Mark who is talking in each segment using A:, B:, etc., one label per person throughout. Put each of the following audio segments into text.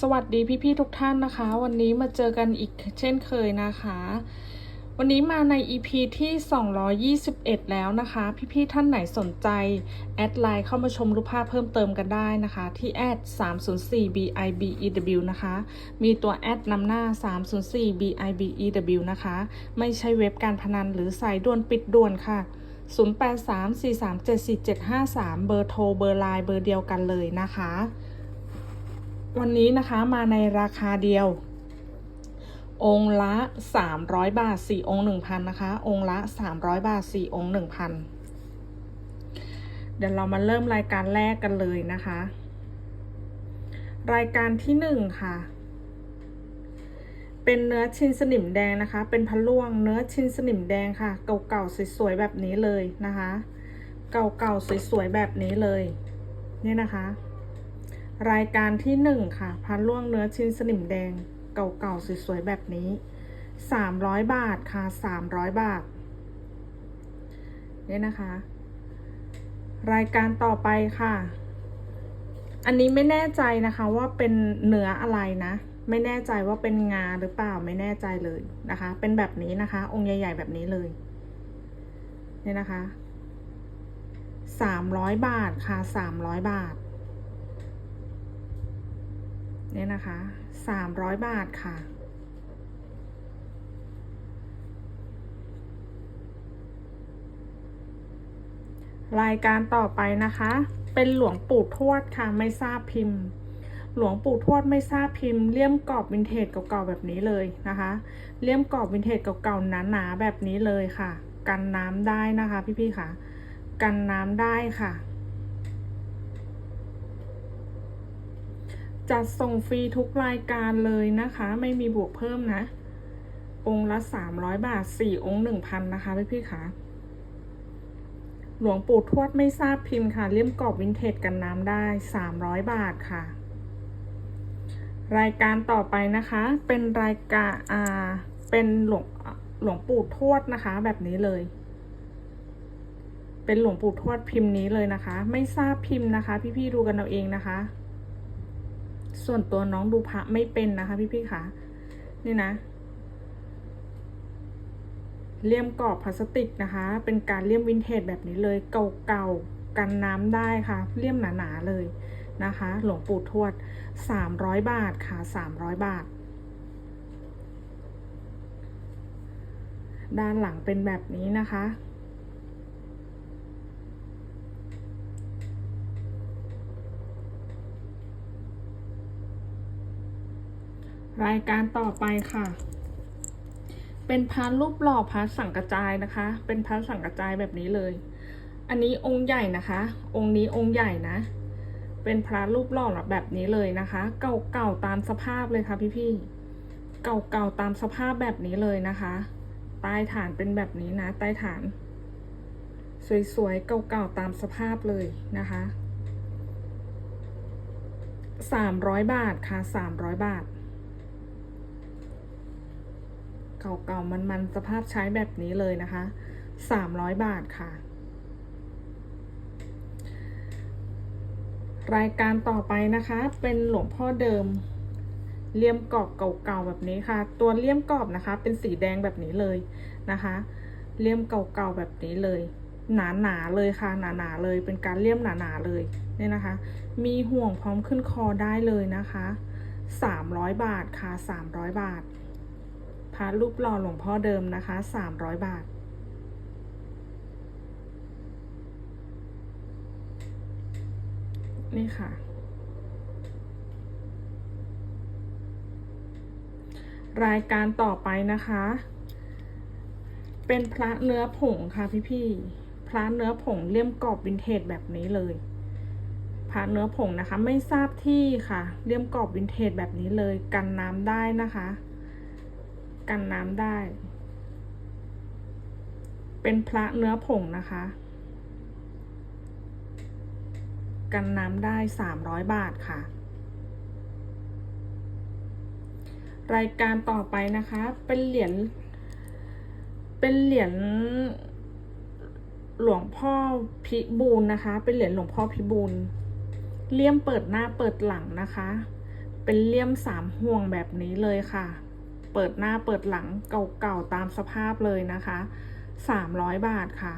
A: สวัสดีพี่ๆทุกท่านนะคะ วันนี้มาเจอกันอีกเช่นเคยนะคะ วันนี้มาใน EP ที่ 221 แล้วนะคะ พี่ๆท่านไหนสนใจ แอดไลน์เข้ามาชมรูปภาพเพิ่มเติมกันได้นะคะ ที่แอด304 bibew นะคะ มีตัวแอดนำหน้า 304 bibew นะคะ ไม่ใช่เว็บการพนันหรือสายด่วนปิดด่วนค่ะ 0834374753 เบอร์โทรเบอร์ไลน์เบอร์เดียวกันเลยนะคะ วันนี้นะคะมาในราคาเดียว องค์ละ 300 บาท 4 องค์ 1,000 นะคะ องค์ละ 300 บาท 4 องค์ 1,000 เดี๋ยวเรามาเริ่มรายการแรกกันเลยนะคะ รายการที่ 1 ค่ะ เป็นเนื้อชินสนิมแดงนะคะ เป็นพะล่วงเนื้อชินสนิมแดงค่ะ เก่าๆสวยๆแบบนี้เลยนะคะ เก่าๆสวยๆแบบนี้เลย นี่นะคะ รายการที่หนึ่งค่ะพันล่วงเนื้อชิ้นสนิมแดงเก่าๆสวยๆแบบนี้สามร้อยบาทค่ะสามร้อยบาทนี่นะคะ รายการต่อไปค่ะ อันนี้ไม่แน่ใจนะคะว่าเป็นเนื้ออะไรนะ ไม่แน่ใจว่าเป็นงาหรือเปล่าไม่แน่ใจเลยนะคะ เป็นแบบนี้นะคะ องค์ใหญ่ ๆ แบบนี้เลยนี่นะคะสามร้อยบาทค่ะสามร้อยบาท เนี่ยนะคะสามร้อยบาทค่ะรายการต่อไปนะคะ เป็นหลวงปู่ทวดค่ะ ไม่ทราบพิมพ์ หลวงปู่ทวดไม่ทราบพิมพ์ เลี่ยมกรอบวินเทจเก่าๆแบบนี้เลยนะคะ เลี่ยมกรอบวินเทจเก่าๆหนาๆแบบนี้เลยค่ะ กันน้ำได้นะคะ พี่ๆค่ะ กันน้ำได้ค่ะ จัดส่งฟรีทุกรายการเลยนะคะ ไม่มีบวกเพิ่มนะ องค์ละสามร้อยบาทสี่องค์หนึ่งพันนะคะพี่พี่คะหลวงปู่ทวดไม่ทราบพิมพ์ค่ะ เลี่ยมกรอบวินเทจกันน้ำได้สามร้อยบาทค่ะ รายการต่อไปนะคะ เป็นรายการอ่าเป็นหลวงหลวงปู่ทวดนะคะ แบบนี้เลย เป็นหลวงปู่ทวดพิมพ์นี้เลยนะคะ ไม่ทราบพิมพ์นะคะ พี่ๆดูกันเอาเองนะคะ ส่วนตัวน้องดูพระไม่เป็นนะคะพี่ๆค่ะ นี่นะ เลี่ยมกรอบพลาสติกนะคะ เป็นการเลี่ยมวินเทจแบบนี้เลย เก่าๆ กันน้ำได้ค่ะ เลี่ยมหนาๆเลยนะคะ หลวงปู่ทวด 300 บาทค่ะ 300 บาท ด้านหลังเป็นแบบนี้นะคะ รายการต่อไปค่ะ เป็นพันรูปหล่อพันสังกจายนะคะ เป็นพันสังกจายแบบนี้เลย อันนี้องค์ใหญ่นะคะ องค์นี้องค์ใหญ่นะ เป็นพระรูปหล่อแบบนี้เลยนะคะ เก่าๆตามสภาพเลยค่ะพี่ๆ เก่าๆตามสภาพแบบนี้เลยนะคะ ใต้ฐานเป็นแบบนี้นะ ใต้ฐาน สวยๆ เก่าๆตามสภาพเลยนะคะสามร้อยบาทค่ะสามร้อยบาท เก่าๆ มันๆ สภาพใช้แบบนี้เลยนะคะสามร้อยบาทค่ะ รายการต่อไปนะคะ เป็นหลวงพ่อเดิมเลี่ยมกรอบเก่าๆแบบนี้ค่ะ ตัวเลี่ยมกรอบนะคะ เป็นสีแดงแบบนี้เลยนะคะ เลี่ยมเก่าๆแบบนี้เลย หนาๆเลยค่ะ หนาๆเลย เป็นการเลี่ยมหนาๆเลยเนี่ยนะคะ มีห่วงพร้อมขึ้นคอได้เลยนะคะสามร้อยบาทค่ะสามร้อยบาท พระรูปหล่อหลวงพ่อเดิมนะคะสามร้อยบาท นี่ค่ะ รายการต่อไปนะคะ เป็นพระเนื้อผงค่ะพี่ๆพระเนื้อผงเลี่ยมกรอบวินเทจแบบนี้เลยพระเนื้อผงนะคะไม่ทราบที่ค่ะเลี่ยมกรอบวินเทจแบบนี้เลยกันน้ำได้นะคะ กันน้ำได้ เป็นพระเนื้อผงนะคะ กันน้ำได้สามร้อยบาทค่ะ รายการต่อไปนะคะ เป็นเหรียญ เป็นเหรียญหลวงพ่อพิบูลนะคะ เป็นเหรียญหลวงพ่อพิบูลเลี่ยมเปิดหน้าเปิดหลังนะคะ เป็นเลี่ยมสามห่วงแบบนี้เลยค่ะ เปิดหน้าเปิดหลังเก่าๆตามสภาพเลยนะคะสามร้อยบาทค่ะ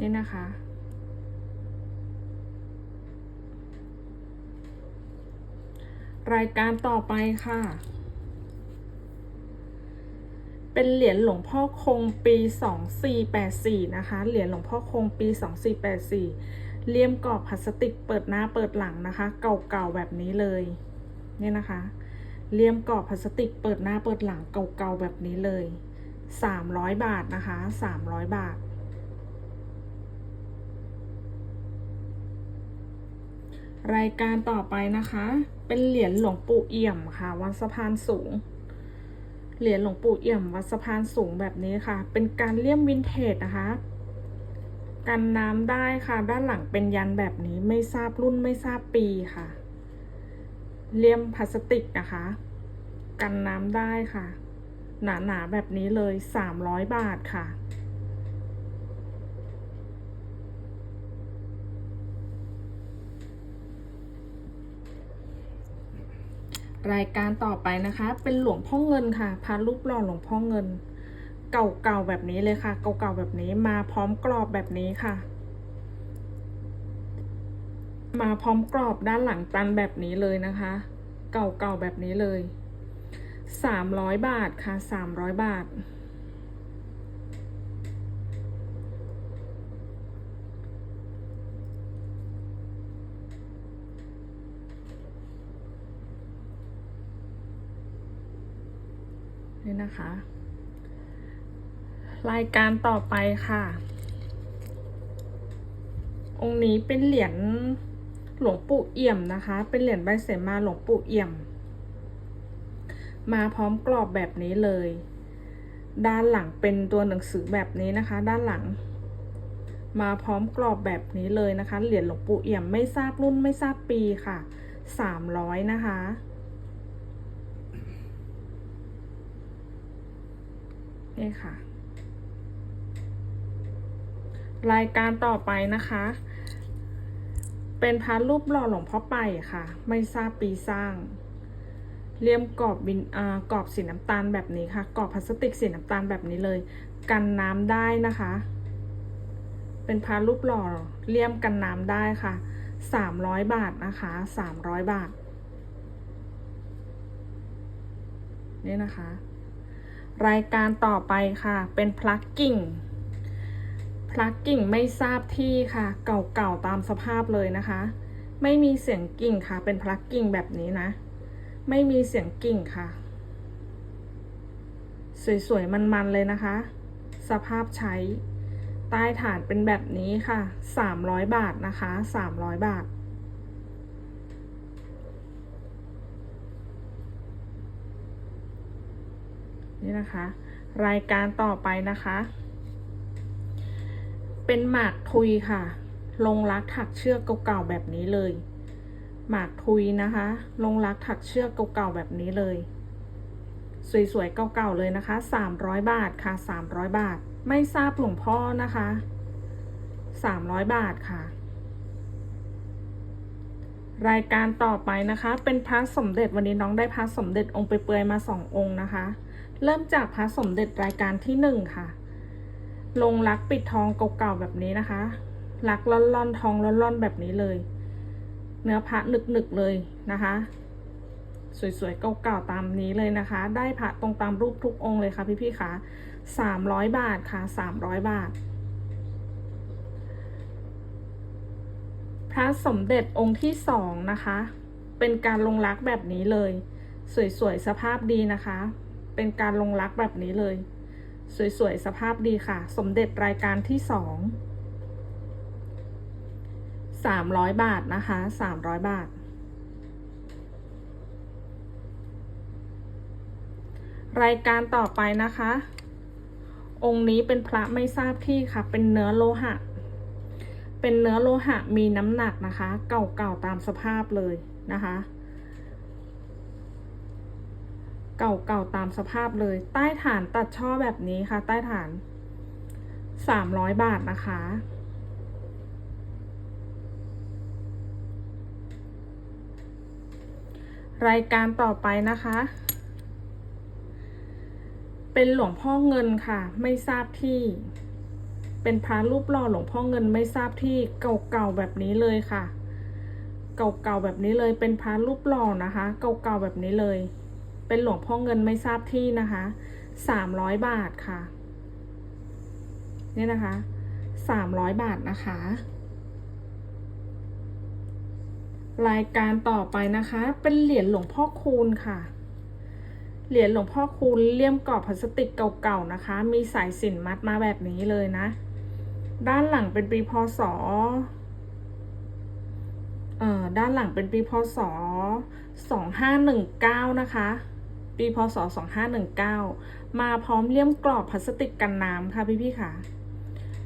A: นี่นะคะ รายการต่อไปค่ะ เป็นเหรียญหลวงพ่อคงปี 2484 นะคะ เหรียญหลวงพ่อคงปี 2484 เลี่ยมกรอบพลาสติกเปิดหน้าเปิดหลังนะคะ เก่าๆแบบนี้เลยเนี่ยนะคะ เลี่ยมกรอบพลาสติกเปิดหน้าเปิดหลังเก่าๆแบบนี้เลย300บาทนะคะ300บาท รายการต่อไปนะคะ เป็นเหรียญหลวงปู่เอี่ยมค่ะ วัดสะพานสูง เหรียญหลวงปู่เอี่ยมวัดสะพานสูงแบบนี้ค่ะ เป็นการเลี่ยมวินเทจนะคะ กันน้ำได้ค่ะ ด้านหลังเป็นยันแบบนี้ไม่ทราบรุ่นไม่ทราบปีค่ะ เลี่ยมพลาสติกนะคะ กันน้ำได้ค่ะ หนาๆแบบนี้เลย300บาทค่ะรายการต่อไปนะคะ เป็นหลวงพ่อเงินค่ะพารูปหล่อหลวงพ่อเงิน เก่าๆแบบนี้เลยค่ะ เก่าๆแบบนี้มาพร้อมกรอบแบบนี้ค่ะ มาพร้อมกรอบด้านหลังตันแบบนี้เลยนะคะ เก่าๆแบบนี้เลยสามร้อยบาทค่ะสามร้อยบาท นี่นะคะ รายการต่อไปค่ะ องค์นี้เป็นเหรียญหลวงปู่เอี่ยมนะคะ เป็นเหรียญใบเสมาหลวงปู่เอี่ยม มาพร้อมกรอบแบบนี้เลย ด้านหลังเป็นตัวหนังสือแบบนี้นะคะ ด้านหลัง มาพร้อมกรอบแบบนี้เลยนะคะ เหรียญหลวงปู่เอี่ยมไม่ทราบรุ่นไม่ทราบปีค่ะสามร้อยนะคะนี่ค่ะ รายการต่อไปนะคะ เป็นพระรูปหล่อหลวงพ่อไปค่ะ ไม่ทราบปีสร้างเลี่ยมกรอบบินกรอบสีน้ำตาลแบบนี้ค่ะกรอบพลาสติกสีน้ำตาลแบบนี้เลย กันน้ำได้นะคะ เป็นพระรูปหล่อเลี่ยมกันน้ำได้ค่ะสามร้อยบาทนะคะสามร้อยบาทนี่นะคะ รายการต่อไปค่ะ เป็นพลักกิ่ง พลักกิ่งไม่ทราบที่ค่ะ เก่าๆตามสภาพเลยนะคะ ไม่มีเสียงกิ่งค่ะ เป็นพลักกิ่งแบบนี้นะ ไม่มีเสียงกิ่งค่ะ สวยๆมันๆเลยนะคะ สภาพใช้ใต้ฐานเป็นแบบนี้ค่ะ 300 บาทนะคะ 300 บาท นี่นะคะ รายการต่อไปนะคะ เป็นหมากทุยค่ะ ลงรักถักเชือกเก่าๆแบบนี้เลย หมากทุยนะคะ ลงรักถักเชือกเก่าๆแบบนี้เลย สวยๆเก่าๆเลยนะคะ 300 บาทค่ะ 300 บาท ไม่ทราบหลวงพ่อนะคะ 300 บาทค่ะ รายการต่อไปนะคะ เป็นพระสมเด็จวันนี้น้องได้พระสมเด็จองค์ไปเปลือยๆมาสององค์นะคะ เริ่มจากพระสมเด็จรายการที่หนึ่งค่ะ ลงรักปิดทองเก่าๆแบบนี้นะคะรักล่อนๆทองล่อนๆแบบนี้เลย เนื้อพระหนึกๆเลยนะคะ สวยๆเก่าๆตามนี้เลยนะคะ ได้พระตรงตามรูปทุกองค์เลยค่ะพี่ๆคะสามร้อยบาทค่ะสามร้อยบาท พระสมเด็จองค์ที่สองนะคะ เป็นการลงรักแบบนี้เลย สวยๆสภาพดีนะคะ เป็นการลงรักแบบนี้เลย สวย ๆ สภาพดีค่ะ สมเด็จรายการที่สองสามร้อยบาทนะคะสามร้อยบาท รายการต่อไปนะคะ องค์นี้เป็นพระไม่ทราบที่ค่ะ เป็นเนื้อโลหะ เป็นเนื้อโลหะมีน้ำหนักนะคะ เก่าๆตามสภาพเลยนะคะ เก่าๆตามสภาพเลย ใต้ฐานตัดช่อแบบนี้ค่ะ ใต้ฐานสามร้อยบาทนะคะ รายการต่อไปนะคะ เป็นหลวงพ่อเงินค่ะ ไม่ทราบที่ เป็นพระรูปหล่อหลวงพ่อเงินไม่ทราบที่เก่าๆแบบนี้เลยค่ะ เก่าๆแบบนี้เลยเป็นพระรูปหล่อนะคะ เก่าๆแบบนี้เลย เป็นหลวงพ่อเงินไม่ทราบที่นะคะสามร้อยบาทค่ะนี่นะคะสามร้อยบาทนะคะ รายการต่อไปนะคะ เป็นเหรียญหลวงพ่อคูณค่ะ เหรียญหลวงพ่อคูณเลี่ยมกรอบพลาสติกเก่าๆนะคะ มีสายสินมัดมาแบบนี้เลยนะ ด้านหลังเป็นปีพศเอ่อด้านหลังเป็นปีพศสองห้าหนึ่งเก้านะคะ ปีพศสองห้าหนึ่งเก้ามาพร้อมเลี่ยมกรอบพลาสติกกันน้ำค่ะพี่ๆค่ะ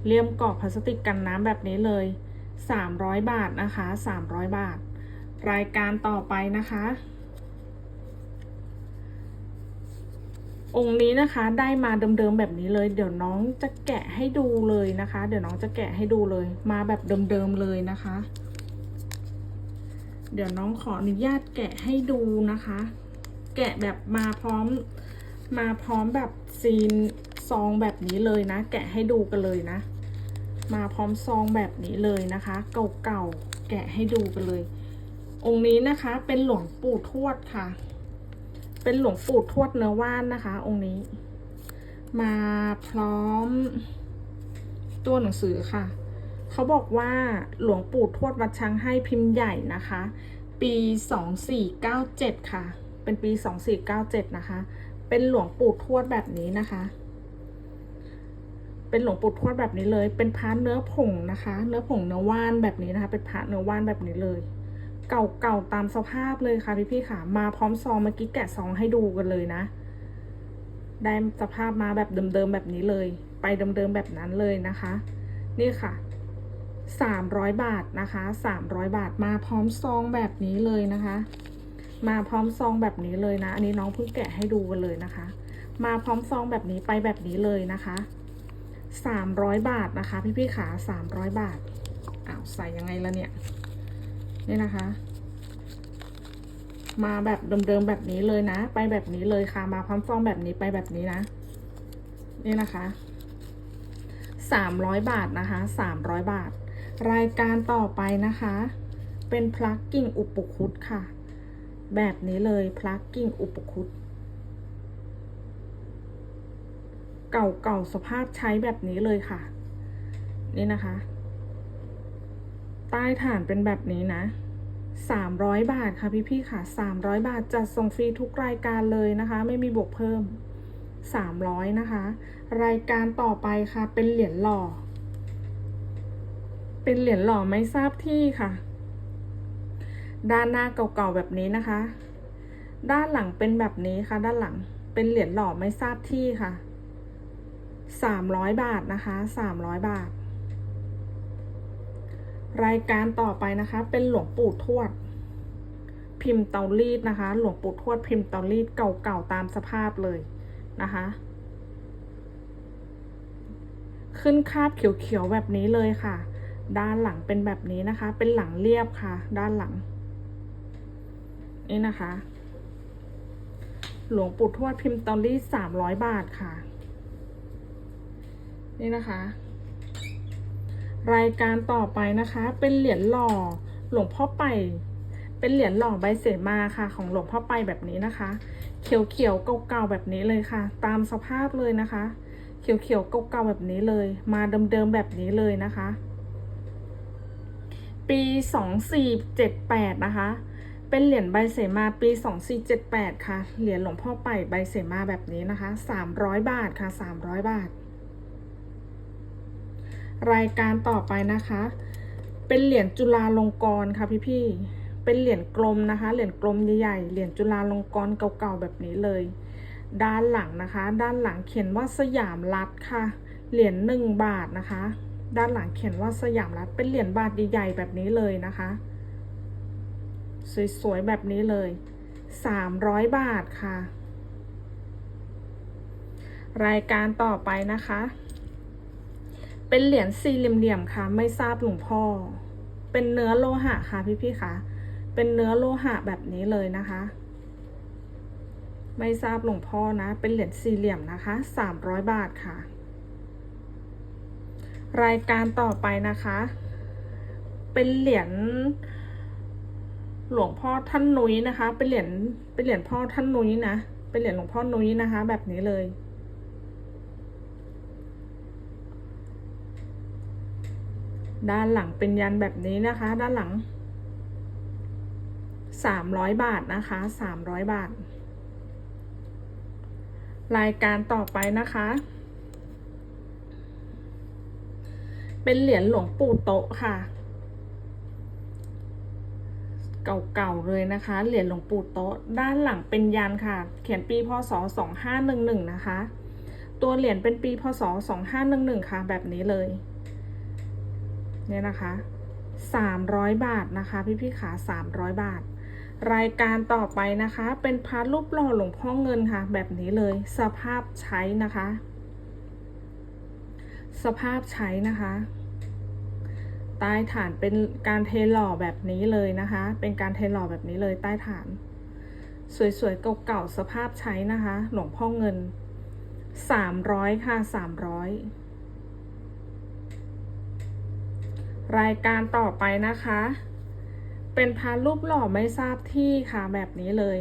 A: เลี่ยมกรอบพลาสติกกันน้ำแบบนี้เลยสามร้อยบาทนะคะสามร้อยบาท รายการต่อไปนะคะ องค์นี้นะคะได้มาเดิมๆแบบนี้เลย เดี๋ยวน้องจะแกะให้ดูเลยนะคะ เดี๋ยวน้องจะแกะให้ดูเลย มาแบบเดิมๆเลยนะคะเดี๋ยวน้องขออนุญาตแกะให้ดูนะคะ แกะแบบมาพร้อม มาพร้อมแบบซีนซองแบบนี้เลยนะ แกะให้ดูกันเลยนะ มาพร้อมซองแบบนี้เลยนะคะ เก่าๆแกะให้ดูกันเลย องค์นี้นะคะเป็นหลวงปู่ทวดค่ะ เป็นหลวงปู่ทวดเนื้อว่านนะคะ องค์นี้ มาพร้อม ตัวหนังสือค่ะเขาบอกว่าหลวงปู่ทวดวัดช้างให้พิมพ์ใหญ่นะคะ ปี 2497 ค่ะ เป็นปี 2497 นะคะ เป็นหลวงปู่ทวดแบบนี้นะคะ เป็นหลวงปู่ทวดแบบนี้เลย เป็นพระเนื้อผงนะคะ เนื้อผงเนื้อว่านแบบนี้นะคะ เป็นพระเนื้อว่านแบบนี้เลย เก่าๆตามสภาพเลยค่ะพี่ๆค่ะ มาพร้อมซองเมื่อกี้แกะซองให้ดูกันเลยนะ ได้สภาพมาแบบเดิมๆแบบนี้เลย ไปเดิมๆแบบนั้นเลยนะคะ นี่ค่ะสามร้อยบาทนะคะสามร้อยบาทมาพร้อมซองแบบนี้เลยนะคะ มาพร้อมซองแบบนี้เลยนะ อันนี้น้องเพิ่งแกะให้ดูกันเลยนะคะ มาพร้อมซองแบบนี้ไปแบบนี้เลยนะคะสามร้อยบาทนะคะ พี่พี่ๆขาสามร้อยบาทอ้าวใส่ยังไงละเนี่ยนี่นะคะ มาแบบเดิมๆแบบนี้เลยนะ ไปแบบนี้เลยค่ะ มาพร้อมซองแบบนี้ไปแบบนี้นะ นี่นะคะสามร้อยบาทนะคะสามร้อยบาท รายการต่อไปนะคะ เป็นพลักกิ่งอุปคุตค่ะ แบบนี้เลยพลักกิ่งอุปคุตเก่าๆสภาพใช้แบบนี้เลยค่ะ นี่นะคะ ใต้ฐานเป็นแบบนี้นะสามร้อยบาทค่ะพี่ๆค่ะสามร้อยบาทจัดส่งฟรีทุกรายการเลยนะคะ ไม่มีบวกเพิ่มสามร้อยนะคะ รายการต่อไปค่ะ เป็นเหรียญหล่อ เป็นเหรียญหล่อไม่ทราบที่ค่ะ ด้านหน้าเก่าๆแบบนี้นะคะ ด้านหลังเป็นแบบนี้ค่ะ ด้านหลังเป็นเหรียญหล่อไม่ทราบที่ค่ะสามร้อยบาทนะคะสามร้อยบาท รายการต่อไปนะคะ เป็นหลวงปู่ทวด พิมพ์เตารีดนะคะ หลวงปู่ทวดพิมพ์เตารีดเก่าๆตามสภาพเลยนะคะ ขึ้นคาบเขียวๆแบบนี้เลยค่ะ ด้านหลังเป็นแบบนี้นะคะ เป็นหลังเรียบค่ะ ด้านหลัง นี่นะคะ หลวงปู่ทวดพิมพ์ตารีดสามร้อยบาทค่ะ นี่นะคะ รายการต่อไปนะคะ เป็นเหรียญหล่อหลวงพ่อไป เป็นเหรียญหล่อใบเสมาค่ะ ของหลวงพ่อไปแบบนี้นะคะ เขียวๆเก่าๆแบบนี้เลยค่ะ ตามสภาพเลยนะคะ เขียวๆเก่าๆแบบนี้เลย มาเดิมๆแบบนี้เลยนะคะ ปีสองสี่เจ็ดแปดนะคะ เป็นเหรียญใบเสมาปีสองสี่เจ็ดแปดค่ะ เหรียญหลวงพ่อไปใบเสมาแบบนี้นะคะสามร้อยบาทค่ะสามร้อยบาท รายการต่อไปนะคะ เป็นเหรียญจุฬาลงกรณ์ค่ะพี่ๆเป็นเหรียญกลมนะคะ เหรียญกลมใหญ่ๆ เหรียญจุฬาลงกรณ์เก่าๆแบบนี้เลย ด้านหลังนะคะ ด้านหลังเขียนว่าสยามรัฐค่ะ เหรียญหนึ่งบาทนะคะ ด้านหลังเขียนว่าสยามรัฐ เป็นเหรียญบาทใหญ่ๆแบบนี้เลยนะคะ สวยๆ แบบนี้เลยสามร้อยบาทค่ะ รายการต่อไปนะคะ เป็นเหรียญสี่เหลี่ยมๆค่ะ ไม่ทราบหลวงพ่อ เป็นเนื้อโลหะค่ะพี่ๆค่ะ เป็นเนื้อโลหะแบบนี้เลยนะคะ ไม่ทราบหลวงพ่อนะ เป็นเหรียญสี่เหลี่ยมนะคะสามร้อยบาทค่ะ รายการต่อไปนะคะ เป็นเหรียญ หลวงพ่อท่านนุ้ยนะคะ เป็นเหรียญเป็นเหรียญพ่อท่านนุ้ยนะ เป็นเหรียญหลวงพ่อนุ้ยนะคะ แบบนี้เลย ด้านหลังเป็นยันแบบนี้นะคะ ด้านหลังสามร้อยบาทนะคะสามร้อยบาท รายการต่อไปนะคะ เป็นเหรียญหลวงปู่โตะค่ะ เก่าๆเลยนะคะ เหรียญหลวงปู่โตะด้านหลังเป็นยันค่ะ เขียนปีพศสองห้าหนึ่งหนึ่งนะคะ ตัวเหรียญเป็นปีพศสองห้าหนึ่งหนึ่งค่ะ แบบนี้เลย เนี่ยนะคะสามร้อยบาทนะคะ พี่ๆขาสามร้อยบาท รายการต่อไปนะคะ เป็นพระรูปหล่อหลวงพ่อเงินค่ะ แบบนี้เลย สภาพใช้นะคะ สภาพใช้นะคะ ใต้ฐานเป็นการเทหล่อแบบนี้เลยนะคะ เป็นการเทหล่อแบบนี้เลยใต้ฐาน สวยๆเก่าๆสภาพใช้นะคะ หลวงพ่อเงินสามร้อยค่ะสามร้อยรายการต่อไปนะคะ เป็นพระรูปหล่อไม่ทราบที่ค่ะแบบนี้เลย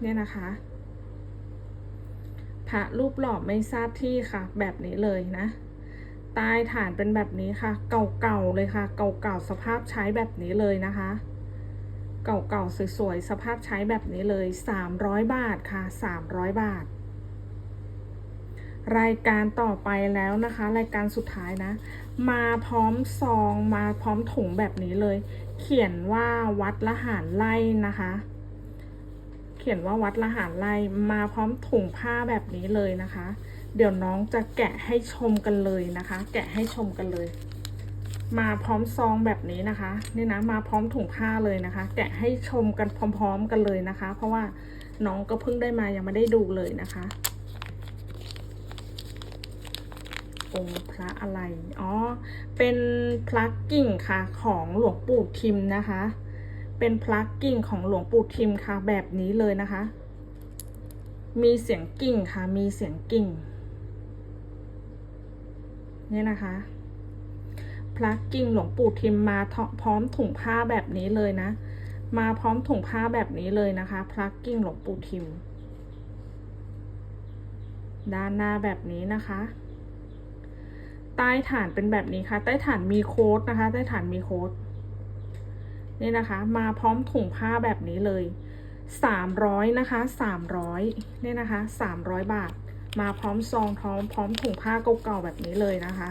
A: เนี่ยนะคะพระรูปหล่อไม่ทราบที่ค่ะ แบบนี้เลยนะ ต้ฐานเป็นแบบนี้ค่ะ เก่าๆเลยค่ะ เก่าๆสภาพใช้แบบนี้เลยนะคะ เก่าๆสวยๆสภาพใช้แบบนี้เลย 300 บาทค่ะ 300 บาท รายการต่อไปแล้วนะคะ รายการสุดท้ายนะ มาพร้อมซองมาพร้อมถุงแบบนี้เลย เขียนว่าวัดละหารไล่นะคะเขียนว่าวัดละหารไล่มาพร้อมถุงผ้าแบบนี้เลยนะคะ เดี๋ยวน้องจะแกะให้ชมกันเลยนะคะ แกะให้ชมกันเลย มาพร้อมซองแบบนี้นะคะนี่นะมาพร้อมถุงผ้าเลยนะคะ แกะให้ชมกันพร้อม ๆ กันเลยนะคะ เพราะว่าน้องก็เพิ่งได้มายังไม่ได้ดูเลยนะคะองค์พระอะไร อ๋อ เป็นพระกิ่งค่ะของหลวงปู่ทิมนะคะ เป็นพระกิ่งของหลวงปู่ทิมค่ะแบบนี้เลยนะคะ มีเสียงกิ่งค่ะ มีเสียงกิ่ง เนี่ยนะคะพระกิ่งหลวงปู่ทิมมาพร้อมถุงผ้าแบบนี้เลยนะ มาพร้อมถุงผ้าแบบนี้เลยนะคะพระกิ่งหลวงปู่ทิม ด้านหน้าแบบนี้นะคะ ใต้ฐานเป็นแบบนี้ค่ะ ใต้ฐานมีโค้ดนะคะ ใต้ฐานมีโค้ดนี่นะคะ มาพร้อมถุงผ้าแบบนี้เลยสามร้อยนะคะสามร้อยนี่นะคะสามร้อยบาท มาพร้อมซองท้องพร้อมถุงผ้าเก่าๆแบบนี้เลยนะคะ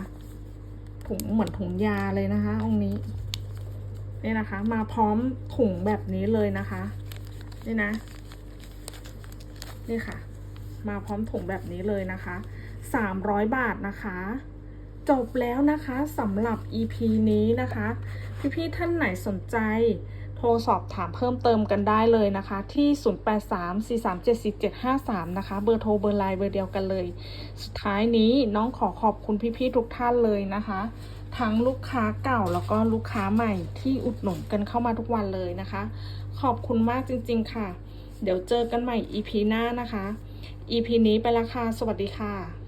A: ถุงเหมือนถุงยาเลยนะคะองค์นี้นี่นะคะ มาพร้อมถุงแบบนี้เลยนะคะ นี่นะ นี่ค่ะ มาพร้อมถุงแบบนี้เลยนะคะสามร้อยบาทนะคะจบแล้วนะคะสำหรับ EP นี้นะคะ พี่ๆท่านไหนสนใจ โทรสอบถามเพิ่มเติมกันได้เลยนะคะ ที่ 0834374753 นะคะ เบอร์โทรเบอร์ไลน์เบอร์เดียวกันเลย สุดท้ายนี้น้องขอขอบคุณพี่ๆทุกท่านเลยนะคะ ทั้งลูกค้าเก่าแล้วก็ลูกค้าใหม่ที่อุดหนุนกันเข้ามาทุกวันเลยนะคะ ขอบคุณมากจริง ๆ ค่ะ เดี๋ยวเจอกันใหม่ EP หน้านะคะ EP นี้ไปละค่ะ สวัสดีค่ะ